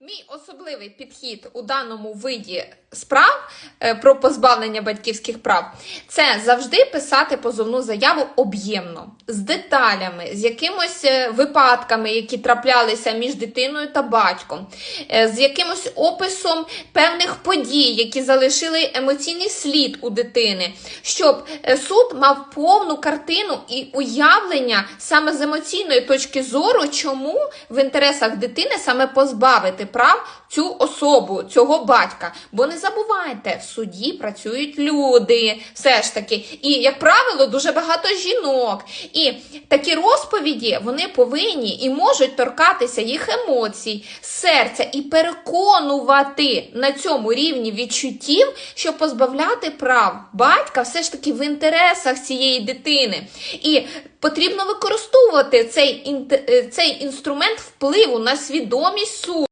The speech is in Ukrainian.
Мій особливий підхід у даному виді справ е, про позбавлення батьківських прав це завжди писати позовну заяву об'ємно, з деталями, з якимось е, випадками, які траплялися між дитиною та батьком, е, з якимось описом певних подій, які залишили емоційний слід у дитини, щоб суд мав повну картину і уявлення саме з емоційної точки зору, чому в інтересах дитини саме позбавити прав цю особу, цього батька. Бо не забувайте, в суді працюють люди, все ж таки. І, як правило, дуже багато жінок. І такі розповіді вони повинні і можуть торкатися їх емоцій, серця і переконувати на цьому рівні відчуттів, що позбавляти прав батька все ж таки в інтересах цієї дитини. І потрібно використовувати цей, цей інструмент впливу на свідомість суду.